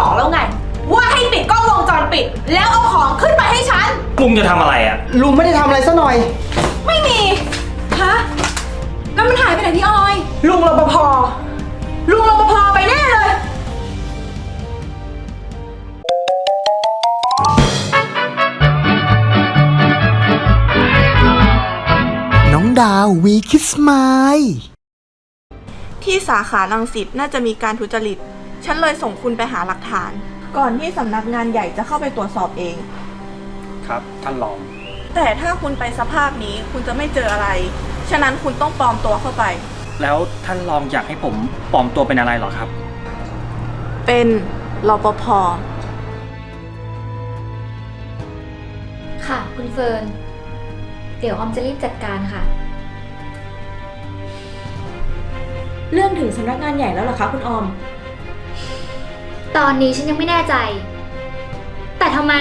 บอกแล้วไง ว่าให้ปิดกล้องวงจรปิด แล้วเอาของขึ้นไปให้ฉัน ลุงจะทำอะไรอะ ลุงไม่ได้ทำอะไรซะหน่อย ไม่มี ฮะ แล้วมันหายไปไหนพี่ออย ลุงรปภ ลุงรปภไปแน่เลย น้องดาววีคิสมายที่สาขาลังสิตน่าจะมีการทุจริต ฉันเลยส่งคุณไปหาหลักฐาน ก่อนที่สำนักงานใหญ่จะเข้าไปตรวจสอบเอง ครับ ท่านรอง แต่ถ้าคุณไปสภาพนี้คุณจะไม่เจออะไร ฉะนั้นคุณต้องปลอมตัวเข้าไป แล้วท่านรองอยากให้ผมปลอมตัวเป็นอะไรเหรอครับ เป็นรปภ ค่ะ คุณเฟิร์น เดี๋ยวออมจะรีบจัดการค่ะ เรื่องถึงสำนักงานใหญ่แล้วเหรอคะคุณออม ตอนนี้ฉันยังไม่แน่ใจ แต่ทำไม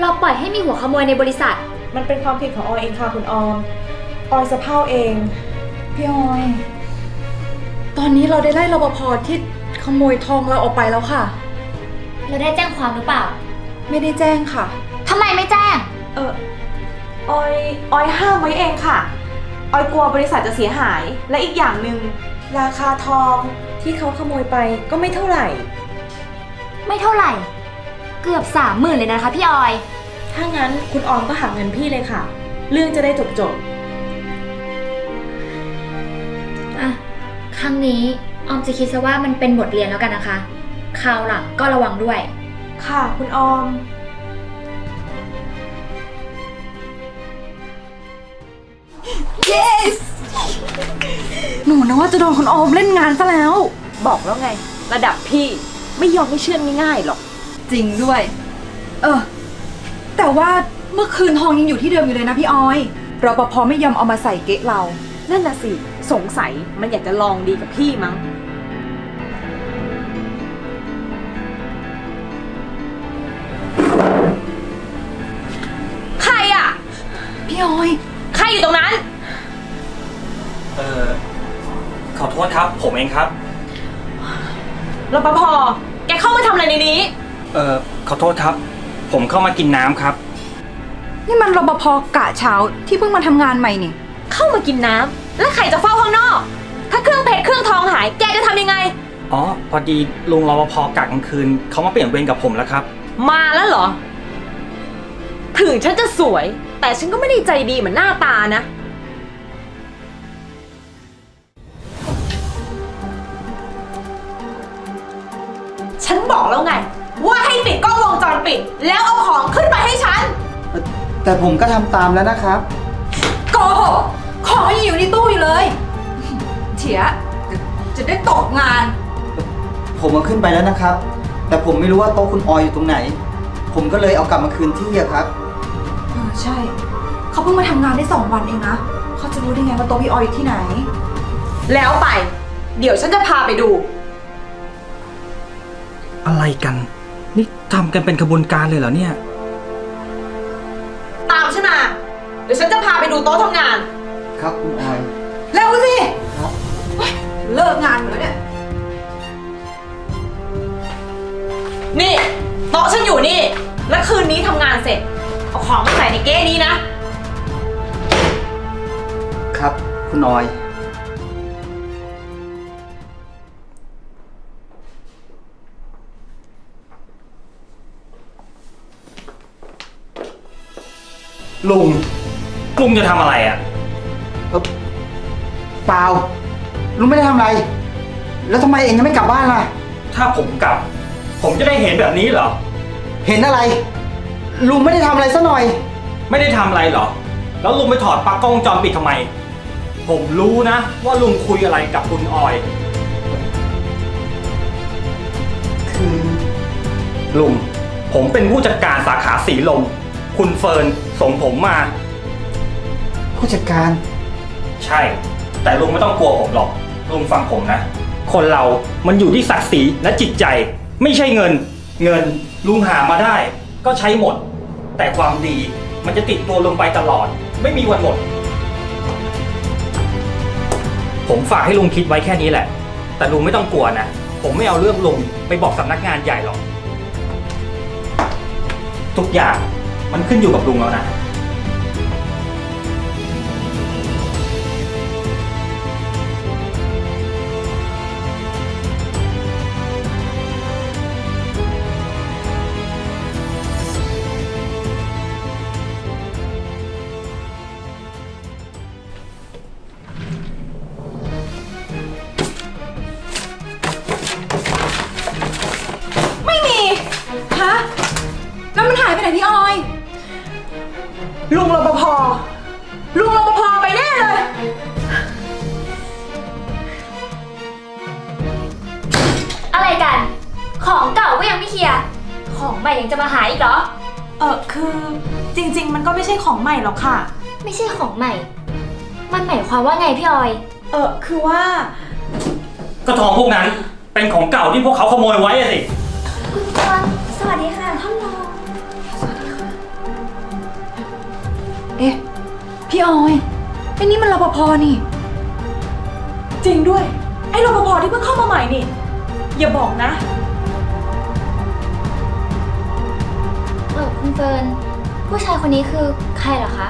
เราปล่อยให้มีหัวขโมยในบริษัท มันเป็นความผิดของออยเองค่ะคุณออม ออยสะเพร่าเอง พี่ออย ตอนนี้เราได้ไล่รปภที่ขโมยทองเราออกไปแล้วค่ะ เราได้แจ้งความหรือเปล่าไม่ได้แจ้งค่ะ ทำไมไม่แจ้ง เออออย ออยห้ามไว้เองค่ะ ออยกลัวบริษัทจะเสียหาย และอีกอย่างหนึ่งราคาทองที่เขาขโมยไปก็ไม่เท่าไหร่ ไม่เท่าไหร่ เกือบสามหมื่นเลยนะคะพี่ออย ถ้างั้นคุณออมก็หักเงินพี่เลยค่ะ เรื่องจะได้จบจบอะ ครั้งนี้ออมจะคิดซะว่ามันเป็นบทเรียนแล้วกันนะคะ คราวหลังก็ระวังด้วย ๆค่ะ คุณออม หนูนะว่าจะโดนคุณออมเล่นงานซะแล้ว บอกแล้วไง ระดับพี่ ไม่ยอมให้เชื่อง่ายๆหรอก จริงด้วย เออ แต่ว่าเมื่อคืนทองยังอยู่ที่เดิมอยู่เลยนะพี่ออยรปภไม่ยอมเอามาใส่เก๊ะเรา นั่นน่ะสิ สงสัยมันอยากจะลองดีกับพี่มั้ง ใครอะ พี่ออย ใครอยู่ตรงนั้น เออขอโทษครับ ผมเองครับ รปภแก เข้ามาทำอะไรในนี้ เออขอโทษครับ ผมเข้ามากินน้ำครับ นี่มันรปภกะเช้าที่เพิ่งมาทำงานใหม่นี่ เข้ามากินน้ำแล้วใครจะเฝ้าข้างนอก ถ้าเครื่องเพชรเครื่องทองหายแกจะทำยังไง อ๋อ พอดีลุงรปภกะกลางคืนเขามาเปลี่ยนเวรกับผมแล้วครับ มาแล้วเหรอ ถึงฉันจะสวย แต่ฉันก็ไม่ได้ใจดีเหมือนหน้าตานะ บอกแล้วไง ว่าให้ปิดกล้องวงจรปิด แล้วเอาของขึ้นไปให้ฉัน แต่ผมก็ทำตามแล้วนะครับ โกหกของยังอยู่ในตู้อยู่เลย เฉียจะได้ตกงาน ผมเอาขึ้นไปแล้วนะครับ แต่ผมไม่รู้ว่าโต๊ะคุณออยอยู่ตรงไหน ผมก็เลยเอากลับมาคืนที่อะครับ เออใช่ เขาเพิ่งมาทำงานได้สองวันเองนะ เขาจะรู้ได้ไงว่าโต๊ะพี่ออยอยู่ที่ไหน แล้วไป เดี๋ยวฉันจะพาไปดู อะไรกัน นี่ทำกันเป็นขบวนการเลยเหรอเนี่ย ตามฉันมา เดี๋ยวฉันจะพาไปดูโต๊ะทำงาน ครับคุณออยเร็วสิครับเฮ้ยเลิกงานหมดแล้วเนี่ย นี่โต๊ะฉันอยู่นี่ แล้วคืนนี้ทำงานเสร็จ เอาของมาใส่ในเก้นี้นะ ครับคุณออย ลุงลุงจะทำอะไรอะ เอ่อเปล่า ลุงไม่ได้ทำอะไร แล้วทำไมเองยังไม่กลับบ้านล่ะ ถ้าผมกลับ ผมจะได้เห็นแบบนี้เหรอ เห็นอะไร ลุงไม่ได้ทำอะไรซะหน่อย ไม่ได้ทำอะไรเหรอ แล้วลุงไปถอดปลั๊กกล้องวงจรปิดทำไม ผมรู้นะ ว่าลุงคุยอะไรกับคุณออย คือลุงผมเป็นผู้จัดการสาขาสีลม คุณเฟิร์นส่งผมมา ผู้จัดการ ใช่ แต่ลุงไม่ต้องกลัวผมหรอก ลุงฟังผมนะ คนเรามันอยู่ที่ศักดิ์ศรีและจิตใจ ไม่ใช่เงิน เงินลุงหามาได้ ก็ใช้หมด แต่ความดีมันจะติดตัวลงไปตลอด ไม่มีวันหมด ผมฝากให้ลุงคิดไว้แค่นี้แหละ แต่ลุงไม่ต้องกลัวนะ ผมไม่เอาเรื่องลุงไปบอกสำนักงานใหญ่หรอก ทุกอย่าง มันขึ้นอยู่กับลุงแล้วนะ ของเก่าก็ยังไม่เคลียร์ ของใหม่ยังจะมาหาอีกเหรอ เออคือจริง ๆ มันก็ไม่ใช่ของใหม่หรอกค่ะ ไม่ใช่ของใหม่ มันหมายความว่าไงพี่ออย เออคือว่า ก็ทองพวกนั้นเป็นของเก่าที่พวกเขาขโมยไว้อะสิ คุณกรณ์สวัสดีค่ะท่านรองเอ๊ะ พี่ออยไอ้นี่มันรปภนี่ จริงด้วย ไอ้รปภที่เพิ่งเข้ามาใหม่นี่ อย่าบอกนะ เออคุณเฟิร์นผู้ชายคนนี้คือใครเหรอคะ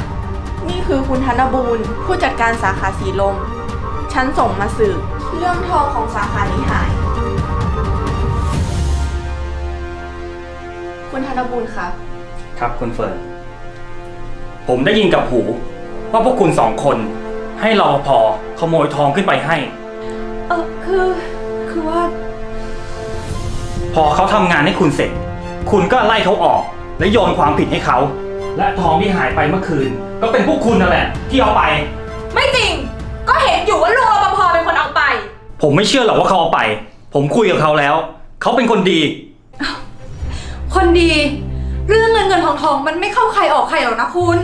นี่คือคุณธนบูรณ์ผู้จัดการสาขาสีลม ฉันส่งมาสืบเรื่องทองของสาขานี้หาย คุณธนบูรณ์คะครับคุณเฟิร์น ผมได้ยินกับหู ว่าพวกคุณสองคน ให้รอพอขโมยทองขึ้นไปให้ เออคือ คือว่า พอเขาทำงานให้คุณเสร็จ คุณก็ไล่เขาออก และโยนความผิดให้เขา และทองที่หายไปเมื่อคืน ก็เป็นพวกคุณนั่นแหละ ที่เอาไป ไม่จริง ก็เห็นอยู่ว่าลุงรปภเป็นคนเอาไป ผมไม่เชื่อหรอกว่าเขาเอาไป ผมคุยกับเขาแล้ว เขาเป็นคนดี คนดี เรื่องเงินเงินทองทองมันไม่เข้าใครออกใครหรอกนะคุณ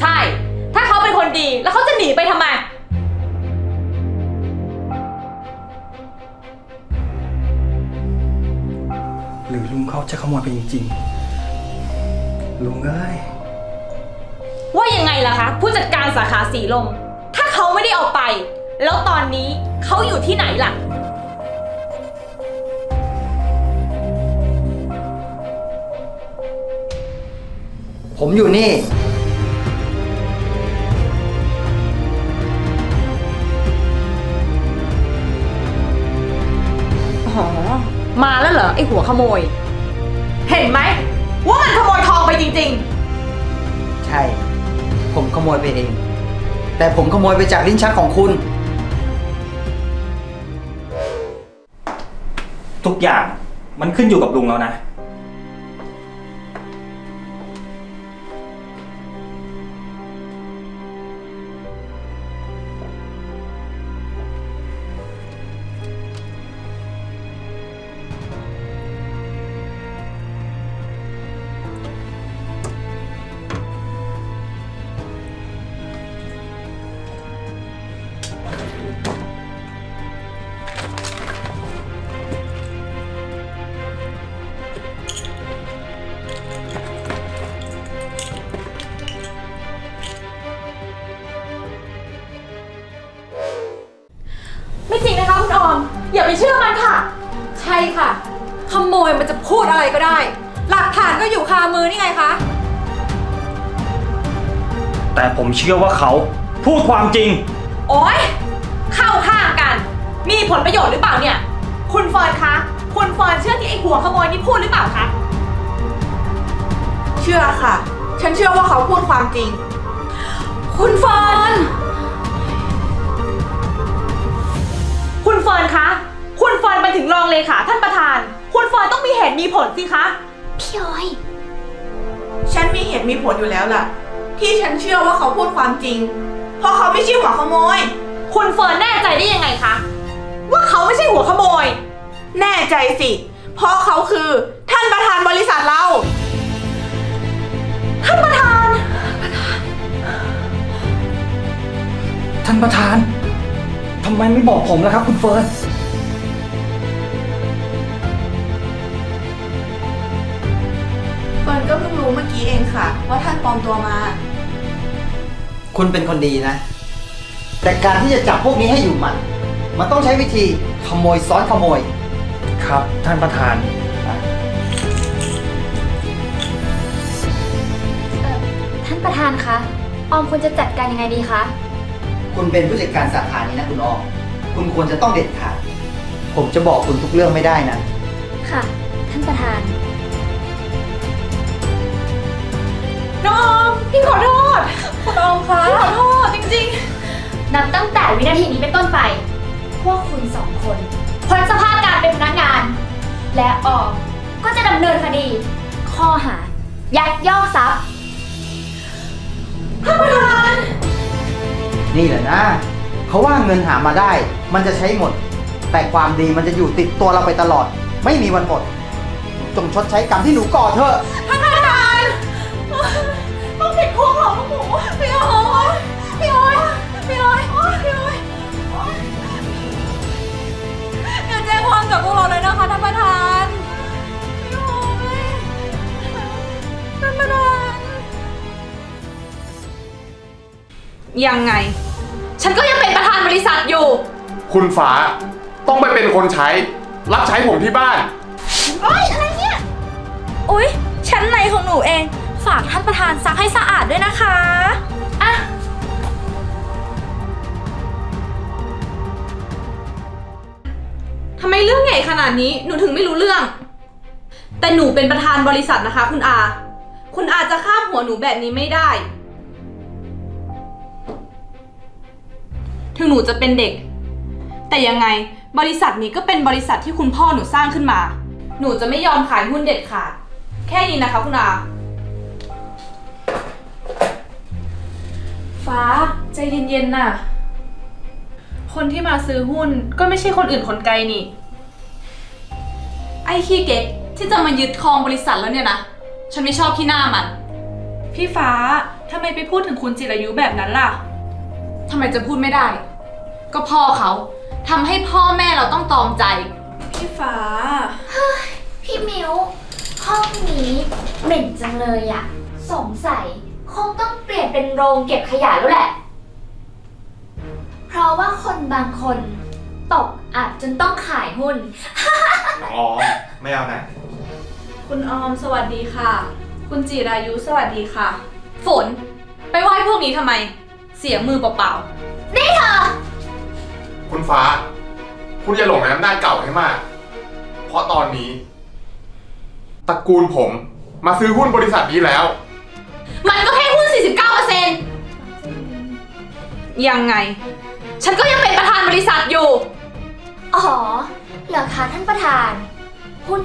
ใช่ ถ้าเขาเป็นคนดีแล้วเขาจะหนีไปทำไม หรือลุงเขาจะขโมยไปจริงๆ ลุงเอ้ย ว่ายังไงล่ะคะ ผู้จัดการสาขาสีลม ถ้าเขาไม่ได้เอาไป แล้วตอนนี้เขาอยู่ที่ไหนล่ะ ผมอยู่นี่ อ๋อ มาแล้วเหรอไอหัวขโมย เห็นไหมว่ามันขโมยทอง ไปจริง ใช่ ผมขโมยไปเอง แต่ผมขโมยไปจากลิ้นชักของคุณ ทุกอย่างมันขึ้นอยู่กับลุงแล้วนะ ออมอย่าไปเชื่อมันค่ะ ใช่ค่ะ ขโมยมันจะพูดอะไรก็ได้ หลักฐานก็อยู่คามือนี่ไงคะ แต่ผมเชื่อว่าเขาพูดความจริง โอ๊ย เข้าข้างกัน มีผลประโยชน์หรือเปล่าเนี่ย คุณเฟิร์นคะ คุณเฟิร์นเชื่อที่ไอหัวขโมยนี่พูดหรือเปล่าคะ เชื่อค่ะ ฉันเชื่อว่าเขาพูดความจริง คุณเฟิร์นาท่านประธาน คุณเฟิร์นต้องมีเหตุมีผลสิคะ พี่ออย ฉันมีเหตุมีผลอยู่แล้วล่ะ ที่ฉันเชื่อว่าเขาพูดความจริง เพราะเขาไม่ใช่หัวขโมย คุณเฟิร์นแน่ใจได้ยังไงคะ ว่าเขาไม่ใช่หัวขโมย แน่ใจสิ เพราะเขาคือท่านประธานบริษัทเรา ท่านประธาน ท่านประธาน ทำไมไม่บอกผมล่ะครับ คุณเฟิร์น เฟิร์นก็เพิ่งรู้เมื่อกี้เองค่ะ ว่าท่านปลอมตัวมา คุณเป็นคนดีนะ แต่การที่จะจับพวกนี้ให้อยู่หมันมันต้องใช้วิธีขโมยซ้อนขโมย ครับ ท่านประธาน ท่านประธานคะ ออมควรจะจัดการยังไงดีคะ คุณเป็นผู้จัดการสาขานี้นะคุณออมคุณควรจะต้องเด็ดขาด ผมจะบอกคุณทุกเรื่องไม่ได้นะ ค่ะ ท่านประธานน้ ออมคะพี่ขอโทษจริงนับตั้งแต่วินาทีนี้เป็นต้นไป พวกคุณสองคนพ้นสภาพการเป็นพนักงาน และออมก็จะดำเนินคดี ข้อหา ยักยอกทรัพย์นี่แหละนะเขาว่าเงินหามาได้ มันจะใช้หมด แต่ความดีมันจะอยู่ติดตัวเราไปตลอด ไม่มีวันหมด จงชดใช้กรรมที่หนูก่อเถอะๆท่านประธาน ยังไง ฉันก็ยังเป็นประธานบริษัทอยู่ คุณฟ้าต้องไปเป็นคนใช้ รับใช้ผมที่บ้านอุ๊ย ชั้นในของหนูเอง ฝากท่านประธานซักให้สะอาดด้วยนะคะ อะ ทำไมเรื่องใหญ่ขนาดนี้ หนูถึงไม่รู้เรื่อง แต่หนูเป็นประธานบริษัทนะคะ คุณอา คุณอาจะข้ามหัวหนูแบบนี้ไม่ได้ ถึงหนูจะเป็นเด็ก แต่ยังไงบริษัทนี้ก็เป็นบริษัทที่คุณพ่อหนูสร้างขึ้นมา หนูจะไม่ยอมขายหุ้นเด็ดขาด แค่นี้นะคะคุณอา ฟ้าใจเย็นๆน่ะ คนที่มาซื้อหุ้นก็ไม่ใช่คนอื่นคนไกลนี่ ไอ้ขี้เก๊กที่จะมายึดครองบริษัทแล้วเนี่ยนะ ฉันไม่ชอบที่หน้ามัน พี่ฟ้าทำไมไปพูดถึงคุณจิรายุแบบนั้นล่ะ ทำไมจะพูดไม่ได้ ก็พ่อเขาทำให้พ่อแม่เราต้องตอมใจ พี่ฟ้า พี่มิวห้องนี้เหม็นจังเลยอะสงสัยคงต้องเปลี่ยนเป็นโรงเก็บขยะแล้วแหละ เพราะว่าคนบางคนตกอับจนต้องขายหุ้น น้องออมไม่เอานะคุณออมสวัสดีค่ะ คุณจิรายุสวัสดีค่ะ ฝน ไปไหว้พวกนี้ทำไม เสียมือเปล่าๆนี่เธอ คุณฟ้า คุณอย่าหลงในอำนาจเก่าให้มาก เพราะตอนนี้ตระกูลผมมาซื้อหุ้นบริษัทนี้แล้วมันก็แค่หุ้น 49%ยังไง ฉันก็ยังเป็นประธานบริษัทอยู่ อ๋อ เหรอคะท่านประธาน หุ้น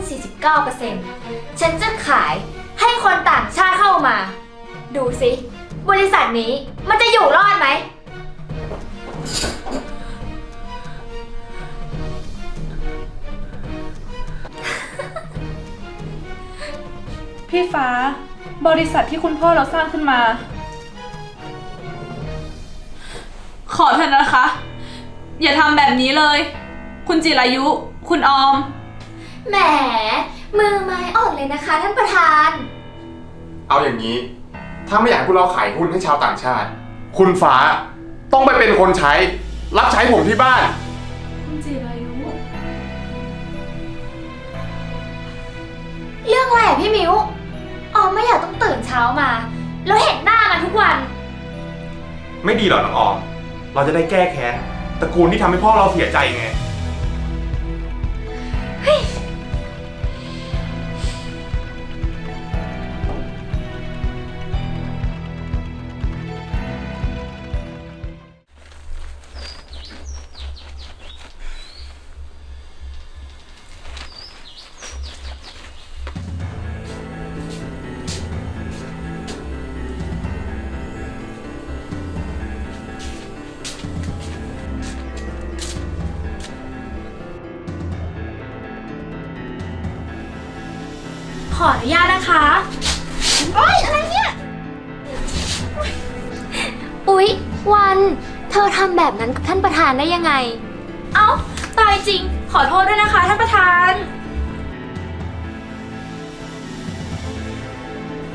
49%ฉันจะขายให้คนต่างชาติเข้ามา ดูสิ บริษัทนี้มันจะอยู่รอดไหม พี่ฟ้า บริษัทที่คุณพ่อเราสร้างขึ้นมา ขอเถอะนะคะ อย่าทำแบบนี้เลย คุณจิรายุ คุณออม แหม มือไม้อ่อนเลยนะคะท่านประธาน เอาอย่างนี้ ถ้าไม่อยากให้พวกเราขายหุ้นให้ชาวต่างชาติ คุณฟ้าต้องไปเป็นคนใช้ รับใช้ผมที่บ้าน คุณจิรายุ เรื่องอะไรอะพี่มิวออมไม่อยากต้องตื่นเช้ามา แล้วเห็นหน้ามันทุกวัน ไม่ดีหรอกน้องออม เราจะได้แก้แค้นตระกูลที่ทำให้พ่อเราเสียใจไง ออนุญาตนะคะอุ๊ย วัน เธอทำแบบนั้นกับท่านประธานได้ยังไง เอ้า ตายจริง ขอโทษด้วยนะคะ ท่านประธาน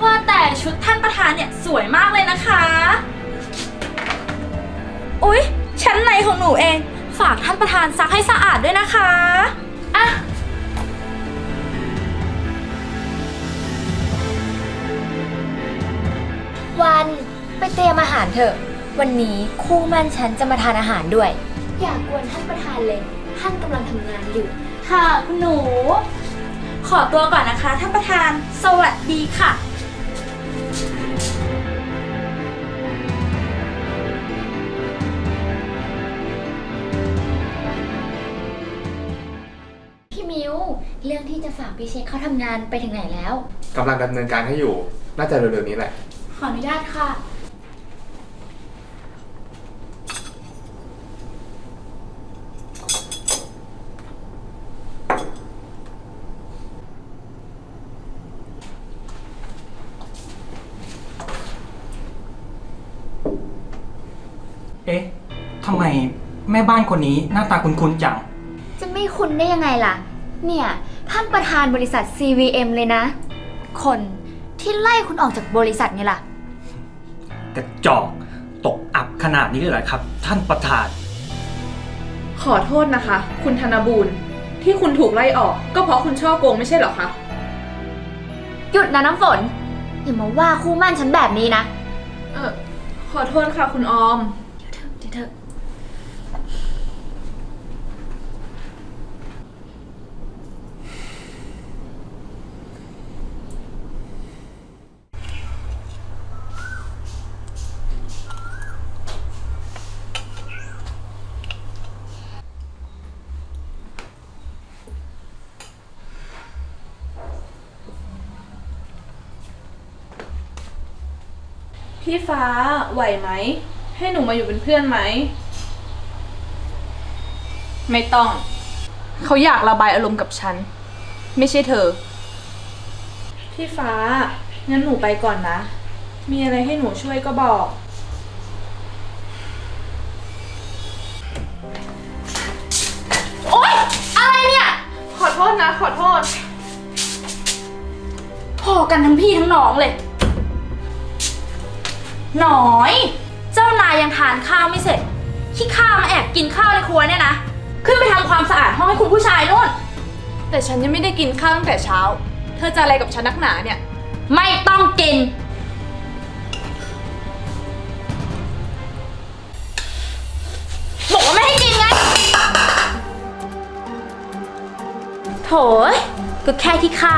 ว่าแต่ชุดท่านประธานเนี่ยสวยมากเลยนะคะ อุ๊ย ชั้นในของหนูเอง ฝากท่านประธานซักให้สะอาดด้วยนะคะอะ วันานเถอะ วันนี้คู่มั่นฉันจะมาทานอาหารด้วย อยากกวนท่านประธานเลย ท่านกำลังทำงานอยู่ ค่ะคุณหนู ขอตัวก่อนนะคะ ท่านประธาน สวัสดีค่ะ พี่มิวเรื่องที่จะฝากพี่เช็คเขาทำงานไปถึงไหนแล้ว กำลังดำเนินการให้อยู่ น่าจะเร็วๆนี้แหละ ขออนุญาตค่ะ เอ๊ะ ทำไมแม่บ้านคนนี้หน้าตาคุ้นๆจัง จะไม่คุ้นได้ยังไงล่ะ เนี่ย ท่านประธานบริษัท CVM เลยนะ คน ที่ไล่คุณออกจากบริษัทไงล่ะ กระจอกตกอับขนาดนี้เลยเหรอครับ ท่านประธาน ขอโทษนะคะ คุณธนบูรณ์ที่คุณถูกไล่ออก ก็เพราะคุณช่อโกงไม่ใช่เหรอคะ หยุดนะน้ำฝน อย่ามาว่าคู่มั่นฉันแบบนี้นะ เออขอโทษค่ะคุณออม พี่ฟ้าไหวไหม ให้หนูมาอยู่เป็นเพื่อนไหม ไม่ต้อง เขาอยากระบายอารมณ์กับฉัน ไม่ใช่เธอ พี่ฟ้า งั้นหนูไปก่อนนะ มีอะไรให้หนูช่วยก็บอก โอ๊ย อะไรเนี่ย ขอโทษนะ ขอโทษ พอกันทั้งพี่ทั้งน้องเลย หน่อย เจ้านายยังทานข้าวไม่เสร็จขี้ข้าวมาแอบกินข้าวในครัวเนี่ยนะ ขึ้นไปทำความสะอาดห้องให้คุณผู้ชายนู่น แต่ฉันยังไม่ได้กินข้าวตั้งแต่เช้า เธอจะอะไรกับฉันนักหนาเนี่ย ไม่ต้องกิน บอกว่าไม่ให้กินไง โถยก็แค่ขี้ข้า